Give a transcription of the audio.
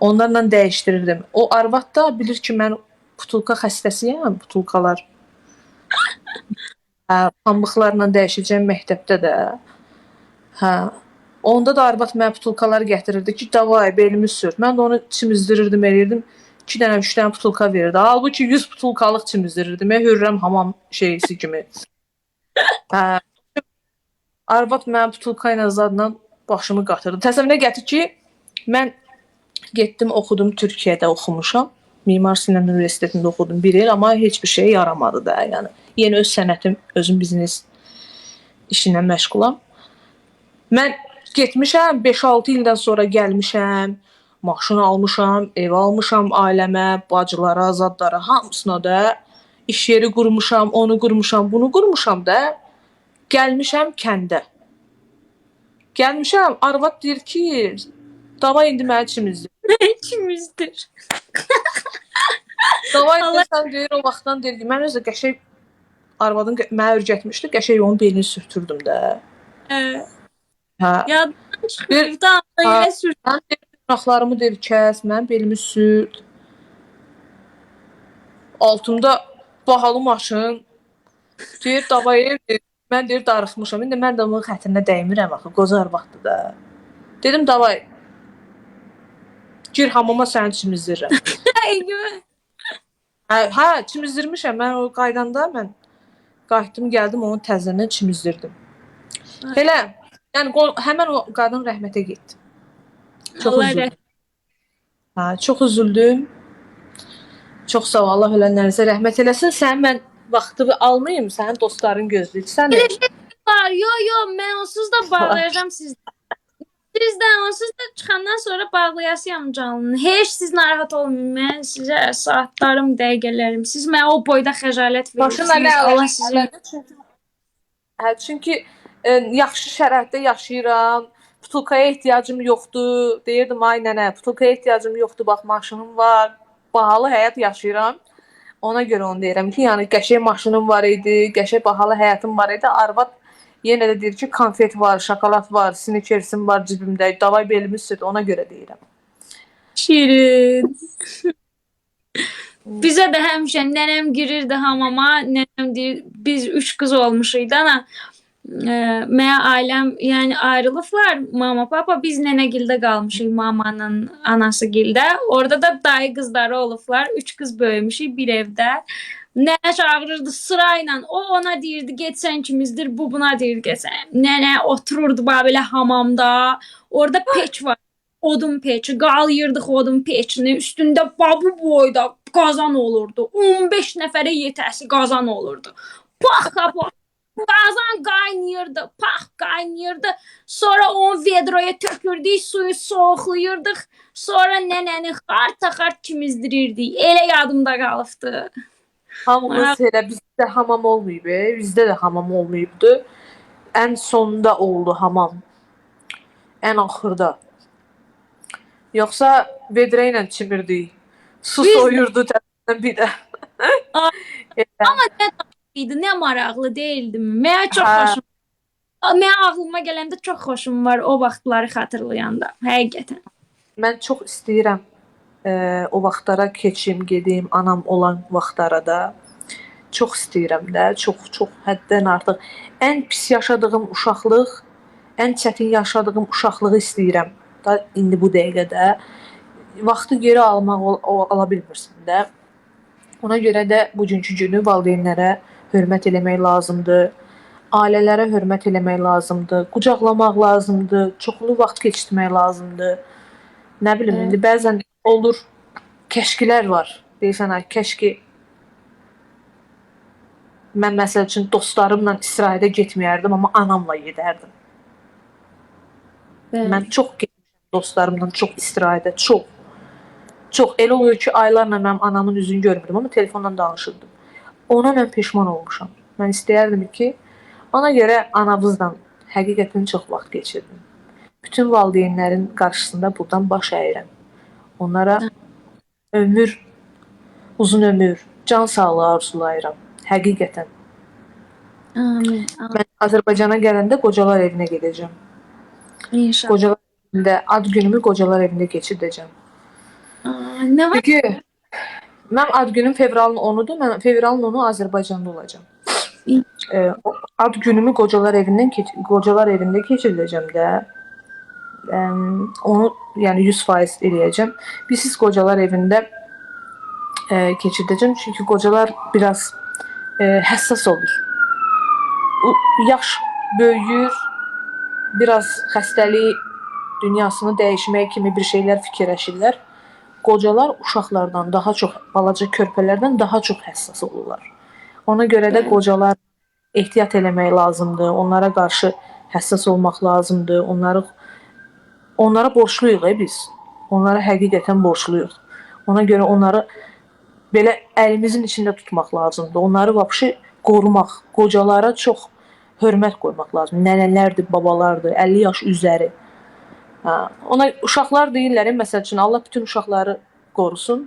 Onlarla dəyişdirirdim. O arvad da bilir ki, mən butulka xəstəsiyəm, butulkalar. Hə, pambıqlarla dəyişəcəm məktəbdə də. Hə. Onda da arvad mənə butulkaları gətirirdi ki, davay belimi sür. Mən də onu çimizdirirdim, eləyirdim. 2 dənə, 3 dənə butulka verirdi. Halbuki 100 butulkalıq çimizdirirdim. Mən hürrəm hamam şeysi kimi. Hə. Arvad mənə butulka ilə zadla başımı qatırdı. Təsəvvürə gətir ki, mən getdim oxudum Türkiyədə oxumuşam. Mimar Sinan Universitetində oxudum 1 il, amma heç bir şey yaramadı da, yəni. Yenə öz sənətim, özüm biznes işinə məşğulam. Mən getmişəm 5-6 ildən sonra gəlmişəm. Maşın almışam, ev almışam ailəmə, bacılara, zadlara, hamısına da iş yeri qurmuşam, onu qurmuşam, bunu qurmuşam da. Gəlmişəm kəndə. Gəlmişəm, arvad deyir ki, davay indi mənə çimizdir. İkimizdir. Davay Allah- sən deyir o vaxtdan deyir ki, mən özə qəşəng arvadın qə- mənə öyrətmişdi, qəşəng onun belini sürtürdüm də. Ee, Hə. yaddan çıxır da Ha. elə sür. Mən deyir, dırnaqlarımı deyir kəs, mən belimi sürt. Altımda bahalı maşın. Deyir, davay deyir, mən deyir darıxmışam. İndi mən də onun xətrinə dəymirəm axı, qoca arvaddır da. Dedim, davay. Gir hamama səni çimizdirirəm. Hə, hə, çimizdirmişəm. Mən o qaydanda mən qayıtdım, gəldim onu təzədən çimizdirdim. Ay. Elə, yəni həmin o qadın rəhmətə getdi. Çox üzüldüm. Hə, çox üzüldüm. Çox sağ ol. Allah ölənlərinizə rəhmət eləsin. Sən mən vaxtını almayım. Sənin dostların gözləyir. Sən var. Yo yo mən onsuz da bağlayacağam sizdən. Sizdən onsuz da çıxandan sonra bağlayasıyam canlı. Heç siz narahat olmayın. Mən sizə saatlarım, dəqiqələrim. Siz mənə o boyda xəcalət verirsiniz. ələ Allah sizə çünki Hə, çünki e, yaxşı şəraitdə yaşayıram. Putulkaya ehtiyacım yoxdur. Deyirdim ay nənə, putulkaya ehtiyacım yoxdur. Bax maşınım var. Bahalı həyat yaşayıram. Ona görə onu deyirəm ki, yəni qəşəng maşınım var idi, qəşəng bahalı həyatım var idi. Arvad yenə də deyir ki, konfet var, şokolad var, snikersim var cibimdə. Davay belimi süt, ona görə deyirəm. şirin. Bizə də həmişə nənəm girirdi hamama. Nənəm deyir, biz üç qız olmuşuq ana. E, mənə ailəm, yəni ayrılıblar. Mama, papa biz nənəgildə qalmışıq mamanın anası gildə. Orada da dayı qızları olublar. Üç qız böyümüşük bir evdə. Nənə çağırırdı sırayla. O ona deyirdi, get sən kimizdir, bu buna deyirdi, get sən. Nənə otururdu belə hamamda. Orada peç var. Odun peçi, qalayırdıq odun peçini. Üstündə babu boyda qazan olurdu. 15 nəfərə yetəsi qazan olurdu. Pax qapa. Qazan qaynayırdı, pax qaynayırdı. Sonra onu vedroya tökürdük, suyu soğuqlayırdıq. Sonra nənəni xart-xart kimizdirirdik. Elə yadımda qalıbdı. Hamımız elə bizdə hamam olmayıb, bizdə də hamam olmayıbdı. Ən sonda oldu hamam. Ən axırda. Yoxsa vedrə ilə çimirdik. Su Biz- soyurdu tərəfdən bir də. Aa. Elə. İdi. Nə maraqlı değildi mi? Mənə çox Hə. xoşum. Mənə ağlıma gələndə çox xoşum var o vaxtları xatırlayanda. Həqiqətən. Mən çox istəyirəm e, o vaxtlara keçim, gedim, anam olan vaxtlara da. Çox istəyirəm də, çox çox həddən artıq. Ən pis yaşadığım uşaqlıq, ən çətin yaşadığım uşaqlığı istəyirəm. Da indi bu dəqiqədə vaxtı geri almaq ol, o, ala bilmirsən də. Ona görə də bugünkü günü valideynlərə hörmət eləmək lazımdır. Ailələrə hörmət eləmək lazımdır. Qucaqlamaq lazımdır. Çoxlu vaxt keçirmək lazımdır. Nə bilim, indi bəzən olur kəşkilər var. Deyirsən, ay kəşki mən məsəl üçün dostlarımla istirahətə getməyərdim, amma anamla gedərdim. Mən çox getmişəm dostlarımla çox istirahətə, çox. Çox elə olur ki, aylarla mənim anamın üzünü görmürdüm, amma telefonla danışırdım. Ona mən peşman olmuşam. Mən istəyərdim ki, ona görə anamızla həqiqətən çox vaxt keçirdim. Bütün valideynlərin qarşısında burdan baş əyirəm. Onlara ömür, uzun ömür, can sağlığı arzulayıram. Həqiqətən. Amin. Mən Azərbaycana gələndə qocalar evinə gedəcəm. İnşallah. Qocalar evində ad günümü qocalar evində keçirdəcəm. Aa, ne var? Çünki mənim ad günüm fevralın 10-udur. Mən fevralın 10-u Azərbaycanda olacağam. İyi. E, ad günümü qocalar evindən qocalar evində keçirdəcəm də. E, onu yəni 100% eləyəcəm. Biz siz qocalar evində e, keçirdəcəm çünki qocalar biraz e, həssas olur. Yaş böyüyür, biraz xəstəlik dünyasını dəyişmək kimi bir şeylər fikirləşirlər. Qocalar uşaqlardan daha çox, balaca körpələrdən daha çox həssas olurlar. Ona görə də qocalar ehtiyat eləmək lazımdır. Onlara qarşı həssas olmaq lazımdır. Onları onlara borcluyuq e biz. Onlara həqiqətən borcluyuq. Ona görə onları belə əlimizin içində tutmaq lazımdır. Onları vəbşi qorumaq, qocalara çox hörmət qoymaq lazım. Nənələrdir, babalardır, 50 yaş üzəri. Hə, ona uşaqlar deyirlər, məsəl üçün Allah bütün uşaqları qorusun.